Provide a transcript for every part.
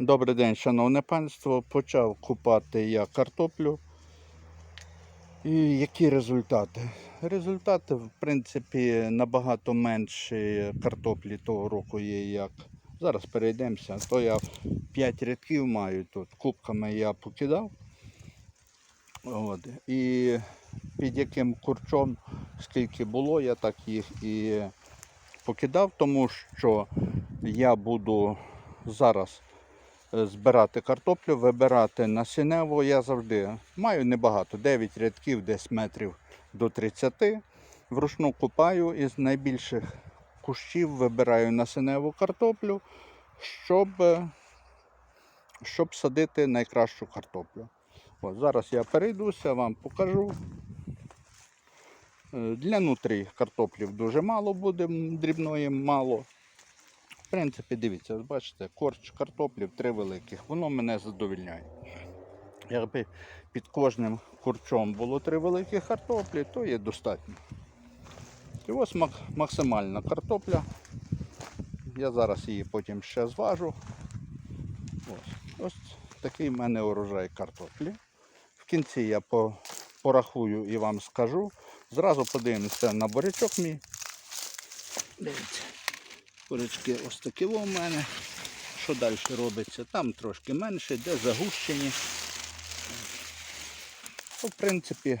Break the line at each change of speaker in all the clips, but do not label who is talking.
Добрий день, шановне панство. Почав купати я картоплю. І які результати? Результати, в принципі, набагато менші картоплі того року є, як. Зараз перейдемося. То я 5 рядків маю тут. Кубками я покидав. От. І під яким курчом, скільки було, я так їх і покидав, тому що я буду зараз збирати картоплю, вибирати насіннево. Я завжди маю небагато, 9 рядків, десь метрів до 30. Вручну купаю із найбільших кущів вибираю насінневу картоплю, щоб, щоб садити найкращу картоплю. От, зараз я перейдуся, вам покажу. Е, Для нутрій картоплів дуже мало буде, дрібної мало. В принципі, дивіться, ось бачите, корч картоплів три великих. Воно мене задовільняє. Якби під кожним курчом було три великі картоплі, то є достатньо. І ось мак- максимальна картопля. Я зараз її потім ще зважу. Ось, ось такий в мене урожай картоплі. В кінці я по, порахую і вам скажу. Зразу подивимося на бурячок мій. Дивіться. Курочки ось такі у мене. Що далі робиться? Там трошки менше, де загущені. Ну, в принципі,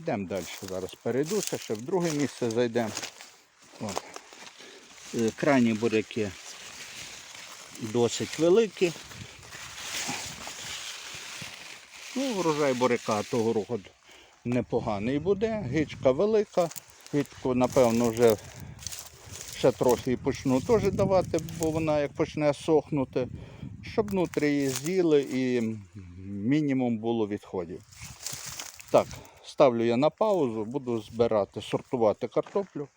йдемо далі. Зараз перейдуся, ще в друге місце зайдемо. Е, Крайні буряки досить великі. Ну, врожай буряка того року непоганий буде. Гичка велика. Гичку, напевно, вже ще трохи і почну теж давати, бо вона як почне сохнути, щоб внутрі її з'їли і мінімум було відходів. Так, ставлю я на паузу, буду збирати, сортувати картоплю